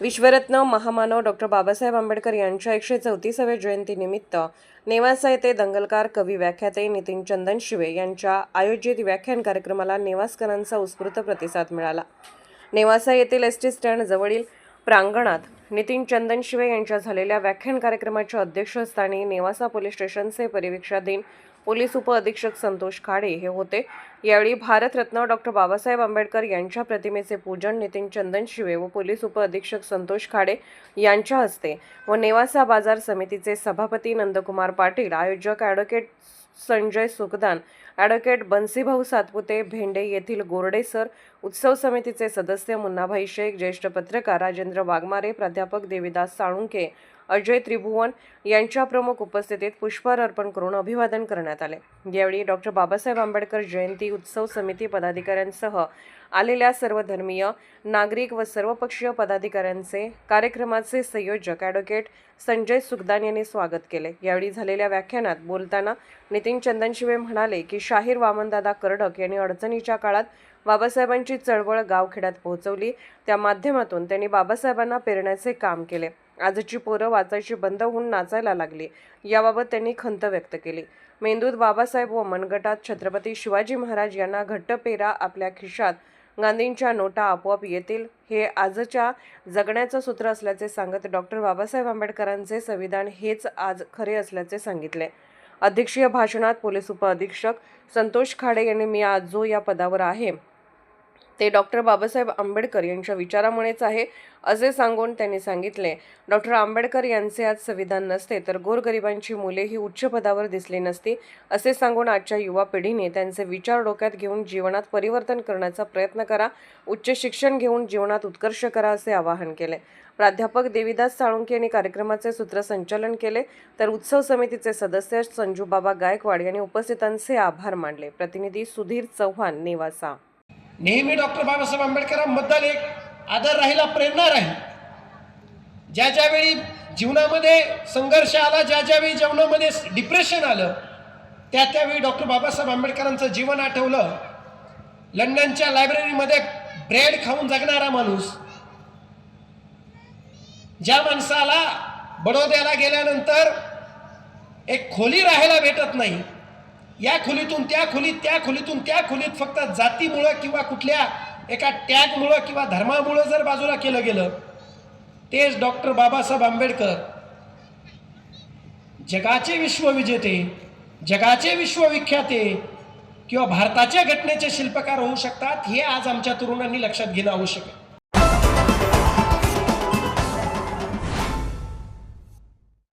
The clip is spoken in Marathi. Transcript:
विश्वरत्न महामानव डॉक्टर बाबासाहेब आंबेडकर यांच्या एकशे चौतीसाव्या जयंतीनिमित्त नेवासा येथे दंगलकार कवी व्याख्याते नितीन चंदन शिवे यांच्या आयोजित व्याख्यान कार्यक्रमाला नेवासकरांचा उत्स्फूर्त प्रतिसाद मिळाला. नेवासा येथील एस टी स्टँड जवळील प्रांगणात नितीन चंदनशिवे यांच्या झालेल्या व्याख्यान कार्यक्रमाच्या अध्यक्षस्थानी नेवासा पोलीस स्टेशनचे परिवीक्षाधीन पोलीस उपअधीक्षक संतोष खाडे हे होते. यावेळी भारतरत्न डॉक्टर बाबासाहेब आंबेडकर यांच्या प्रतिमेचे पूजन नितीन चंदनशिवे व पोलीस उपअधीक्षक संतोष खाडे यांच्या हस्ते व नेवासा बाजार समितीचे सभापती नंदकुमार पाटील आयोजक ॲडव्होकेट संजय सुखदान ॲडव्होकेट बन्सीभाऊ सातपुते भेंडे येथील गोरडे सर उत्सव समितीचे सदस्य मुन्नाभाई शेख ज्येष्ठ पत्रकार राजेंद्र वाघमारे प्राध्यापक देविदास साळुंके अजय त्रिभुवन यांच्या प्रमुख उपस्थितीत पुष्पहार अर्पण करून अभिवादन करण्यात आले. यावेळी डॉक्टर बाबासाहेब आंबेडकर जयंती उत्सव समिती पदाधिकाऱ्यांसह आलेल्या सर्व धर्मीय नागरिक व सर्वपक्षीय पदाधिकाऱ्यांचे कार्यक्रमाचे संयोजक ॲडव्होकेट संजय सुखदान यांनी स्वागत केले. यावेळी झालेल्या व्याख्यानात बोलताना नितीन चंदनशिवे म्हणाले की शाहीर वामनदादा कर्डक यांनी अडचणीच्या काळात बाबासाहेबांची चळवळ गावखेड्यात पोहोचवली. त्या माध्यमातून त्यांनी बाबासाहेबांना पेरण्याचे काम केले. आजची पोरं वाचायची बंद होऊन नाचायला लागली. याबाबत त्यांनी खंत व्यक्त केली. मेंदूत बाबासाहेब व मनगटात छत्रपती शिवाजी महाराज यांना घट्ट पेरा आपल्या खिशात गांधींच्या नोटा आपोआप येतील हे आजच्या जगण्याचं सूत्र असल्याचे सांगत डॉक्टर बाबासाहेब आंबेडकरांचे संविधान हेच आज खरे असल्याचे सांगितले. अध्यक्षीय भाषणात पोलीस उपअधीक्षक संतोष खाडे यांनी मी आज जो या पदावर आहे ते डॉक्टर बाबासाहेब आंबेडकर यांच्या विचारामुळेच आहे असे सांगून त्यांनी सांगितले. डॉक्टर आंबेडकर यांचे आज संविधान नसते तर गोरगरिबांची मुले ही उच्च पदावर दिसली नसती असे सांगून आजच्या युवा पिढीने त्यांचे विचार डोक्यात घेऊन जीवनात परिवर्तन करण्याचा प्रयत्न करा उच्च शिक्षण घेऊन जीवनात उत्कर्ष करा असे आवाहन केले. प्राध्यापक देविदास साळुंके यांनी कार्यक्रमाचे सूत्रसंचालन केले तर उत्सव समितीचे सदस्य संजूबाबा गायकवाड यांनी उपस्थितांचे आभार मानले. प्रतिनिधी सुधीर चव्हाण नेवासा. नेहमी डॉक्टर बाबासाहेब आंबेडकरांबद्दल एक आदर राहिला प्रेरणा राहील. ज्या ज्यावेळी जीवनामध्ये संघर्ष आला ज्या ज्यावेळी जीवनामध्ये डिप्रेशन आलं त्या त्यावेळी डॉक्टर बाबासाहेब आंबेडकरांचं जीवन आठवलं. लंडनच्या लायब्ररीमध्ये ब्रेड खाऊन जगणारा माणूस. ज्या माणसाला बडोद्याला गेल्यानंतर एक खोली राहायला भेटत नाही. या खोलीतून त्या खोलीत त्या खोलीतून त्या खोलीत फक्त जातीमुळं किंवा कुठल्या एका टॅगमुळं किंवा धर्मामुळं जर बाजूला केलं गेलं तेच डॉक्टर बाबासाहेब आंबेडकर जगाचे विश्वविजेते जगाचे विश्वविख्याते किंवा भारताच्या घटनेचे शिल्पकार होऊ शकतात हे आज आमच्या तरुणांनी लक्षात घेणं आवश्यक आहे.